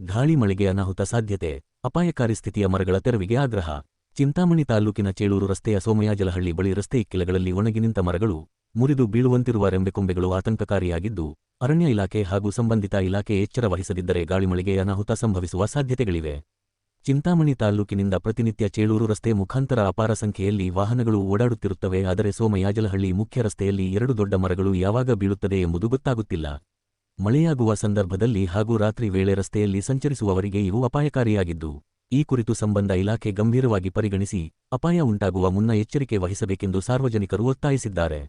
ಗಾಳಿ ಮಳೆಗೆ ಅನಾಹುತ ಸಾಧ್ಯತೆ, ಅಪಾಯಕಾರಿ ಸ್ಥಿತಿಯ ಮರಗಳ ತೆರವಿಗೆ ಆಗ್ರಹ. ಚಿಂತಾಮಣಿ ತಾಲೂಕಿನ ಚೇಳೂರು ರಸ್ತೆಯ ಸೋಮಯಾಜಲಹಳ್ಳಿ ಬಳಿ ರಸ್ತೆ ಇಕ್ಕಿಲಗಳಲ್ಲಿ ಒಣಗಿ ನಿಂತ ಮರಗಳು ಮುರಿದು ಬೀಳುವಂತಿರುವ ರೆಂಬೆಕೊಂಬೆಗಳು ಆತಂಕಕಾರಿಯಾಗಿದ್ದು, ಅರಣ್ಯ ಇಲಾಖೆ ಹಾಗೂ ಸಂಬಂಧಿತ ಇಲಾಖೆ ಎಚ್ಚರ ವಹಿಸದಿದ್ದರೆ ಗಾಳಿಮಳೆಗೆ ಅನಾಹುತ ಸಂಭವಿಸುವ ಸಾಧ್ಯತೆಗಳಿವೆ. ಚಿಂತಾಮಣಿ ತಾಲೂಕಿನಿಂದ ಪ್ರತಿನಿತ್ಯ ಚೇಳೂರು ರಸ್ತೆ ಮುಖಾಂತರ ಅಪಾರ ಸಂಖ್ಯೆಯಲ್ಲಿ ವಾಹನಗಳು ಓಡಾಡುತ್ತಿರುತ್ತವೆ, ಆದರೆ ಸೋಮಯಾಜಲಹಳ್ಳಿ ಮುಖ್ಯ ರಸ್ತೆಯಲ್ಲಿ ಎರಡು ದೊಡ್ಡ ಮರಗಳು ಯಾವಾಗ ಬೀಳುತ್ತದೆ ಎಂಬುದು ಗೊತ್ತಾಗುತ್ತಿಲ್ಲ. ಮಳೆಯಾಗುವ ಸಂದರ್ಭದಲ್ಲಿ ಹಾಗೂ ರಾತ್ರಿ ವೇಳೆ ರಸ್ತೆಯಲ್ಲಿ ಸಂಚರಿಸುವವರಿಗೆ ಇವು ಅಪಾಯಕಾರಿಯಾಗಿದ್ದು, ಈ ಕುರಿತು ಸಂಬಂಧ ಇಲಾಖೆ ಗಂಭೀರವಾಗಿ ಪರಿಗಣಿಸಿ ಅಪಾಯ ಉಂಟಾಗುವ ಮುನ್ನ ಎಚ್ಚರಿಕೆ ವಹಿಸಬೇಕೆಂದು ಸಾರ್ವಜನಿಕರು ಒತ್ತಾಯಿಸಿದ್ದಾರೆ.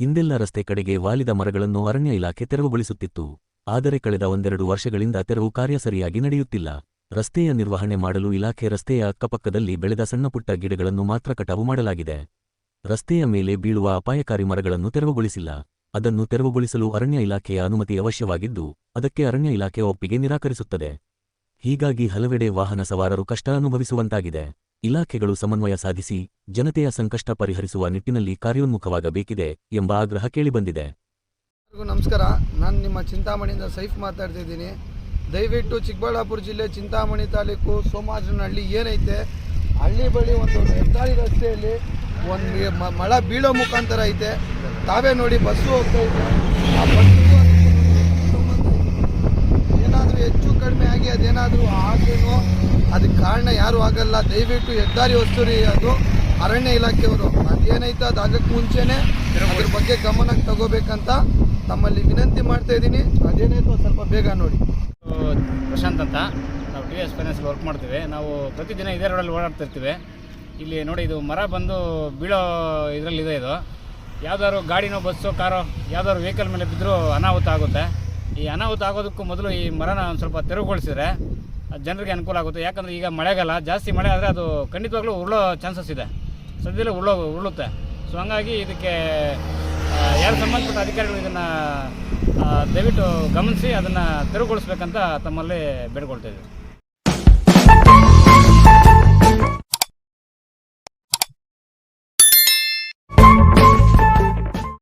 ಹಿಂದೆಲ್ಲ ರಸ್ತೆ ಕಡೆಗೆ ವಾಲಿದ ಮರಗಳನ್ನು ಅರಣ್ಯ ಇಲಾಖೆ ತೆರವುಗೊಳಿಸುತ್ತಿತ್ತು. ಆದರೆ ಕಳೆದ ಒಂದೆರಡು ವರ್ಷಗಳಿಂದ ತೆರವು ಕಾರ್ಯ ಸರಿಯಾಗಿ ನಡೆಯುತ್ತಿಲ್ಲ. ರಸ್ತೆಯ ನಿರ್ವಹಣೆ ಮಾಡಲು ಇಲಾಖೆ ರಸ್ತೆಯ ಅಕ್ಕಪಕ್ಕದಲ್ಲಿ ಬೆಳೆದ ಸಣ್ಣಪುಟ್ಟ ಗಿಡಗಳನ್ನು ಮಾತ್ರ ಕಟಾವು ಮಾಡಲಾಗಿದೆ. ರಸ್ತೆಯ ಮೇಲೆ ಬೀಳುವ ಅಪಾಯಕಾರಿ ಮರಗಳನ್ನು ತೆರವುಗೊಳಿಸಿಲ್ಲ. ಅದನ್ನು ತೆರವುಗೊಳಿಸಲು ಅರಣ್ಯ ಇಲಾಖೆಯ ಅನುಮತಿ ಅವಶ್ಯವಾಗಿದ್ದು, ಅದಕ್ಕೆ ಅರಣ್ಯ ಇಲಾಖೆ ಒಪ್ಪಿಗೆ ನಿರಾಕರಿಸುತ್ತದೆ. ಹೀಗಾಗಿ ಹಲವೆಡೆ ವಾಹನ ಸವಾರರು ಕಷ್ಟ ಅನುಭವಿಸುವಂತಾಗಿದೆ. ಇಲಾಖೆಗಳು ಸಮನ್ವಯ ಸಾಧಿಸಿ, ಜನತೆಯ ಸಂಕಷ್ಟ ಪರಿಹರಿಸುವ ನಿಟ್ಟಿನಲ್ಲಿ ಕಾರ್ಯೋನ್ಮುಖವಾಗಬೇಕಿದೆ ಎಂಬ ಆಗ್ರಹ ಕೇಳಿಬಂದಿದೆ. ನಮಸ್ಕಾರ. ನಾನು ನಿಮ್ಮ ಚಿಂತಾಮಣಿಯಿಂದ ಸೈಫ್ ಮಾತಾಡ್ತಿದ್ದೀನಿ ದಯವಿಟ್ಟು ಚಿಕ್ಕಬಳ್ಳಾಪುರ ಜಿಲ್ಲೆ ಚಿಂತಾಮಣಿ ತಾಲೂಕು ಸೋಮಾಜನಹಳ್ಳಿ ಏನೈತೆ, ಹಳ್ಳಿ ಬಳಿ ಒಂದು ಹೆದ್ದಾರಿ ರಸ್ತೆಯಲ್ಲಿ ಒಂದು ಮಳೆ ಬೀಳೋ ಮುಖಾಂತರ ಐತೆ. ತಾವೇ ನೋಡಿ ಬಸ್ಸು ಹೋಗ್ತಾ ಆ ಬಸ್ಸು. ಏನಾದರೂ ಹೆಚ್ಚು ಕಡಿಮೆ ಆಗಿ ಅದೇನಾದರೂ ಆಗೇನೋ ಅದಕ್ಕೆ ಕಾರಣ ಯಾರೂ ಆಗಲ್ಲ. ದಯವಿಟ್ಟು ಹೆದ್ದಾರಿ ವಸ್ತುರಿ ಅದು ಅರಣ್ಯ ಇಲಾಖೆಯವರು. ಅದೇನೈತೆ ಅದು ಆಗಕ್ಕೆ ಮುಂಚೆನೆ ಅದ್ರ ಬಗ್ಗೆ ಗಮನಕ್ಕೆ ತಗೋಬೇಕಂತ ತಮ್ಮಲ್ಲಿ ವಿನಂತಿ ಮಾಡ್ತಾ ಇದ್ದೀನಿ. ಅದೇನೈತೋ ಸ್ವಲ್ಪ ಬೇಗ ನೋಡಿ. ಪ್ರಶಾಂತ್ ಅಂತ. ನಾವು ಟಿ ಎಸ್ ಫೈನಾನ್ಸಲ್ಲಿ ವರ್ಕ್ ಮಾಡ್ತೀವಿ. ನಾವು ಪ್ರತಿದಿನ ಇದೇ ರೋಡಲ್ಲಿ ಓಡಾಡ್ತಿರ್ತೀವಿ. ಇಲ್ಲಿ ನೋಡಿ ಇದು ಮರ ಬಂದು ಬೀಳೋ ಇದರಲ್ಲಿದೆ ಇದು. ಯಾವ್ದಾದ್ರು ಗಾಡಿನೋ, ಬಸ್ಸೋ, ಕಾರೋ, ಯಾವ್ದಾದ್ರು ವೆಹಿಕಲ್ ಮೇಲೆ ಬಿದ್ದರೂ ಅನಾಹುತ ಆಗುತ್ತೆ. ಈ ಅನಾಹುತ ಆಗೋದಕ್ಕೂ ಮೊದಲು ಈ ಮರನ ಒಂದು ಸ್ವಲ್ಪ ತೆರವುಗೊಳಿಸಿದ್ರೆ ಜನರಿಗೆ ಅನುಕೂಲ ಆಗುತ್ತೆ. ಯಾಕಂದರೆ ಈಗ ಮಳೆಗಾಲ, ಜಾಸ್ತಿ ಮಳೆ ಆದರೆ ಅದು ಖಂಡಿತವಾಗ್ಲೂ ಉರುಳೋ ಚಾನ್ಸಸ್ ಇದೆ. ಸದ್ಯದಲ್ಲೇ ಉರುಳೋ, ಉರುಳುತ್ತೆ. ಸೊ ಹಂಗಾಗಿ ಇದಕ್ಕೆ ಯಾರು ಸಂಬಂಧಪಟ್ಟ ಅಧಿಕಾರಿಗಳು ಇದನ್ನು ದಯವಿಟ್ಟು ಗಮನಿಸಿ, ಅದನ್ನು ತೆರವುಗೊಳಿಸ್ಬೇಕಂತ ತಮ್ಮಲ್ಲಿ ಬೇಡ್ಕೊಳ್ತಾ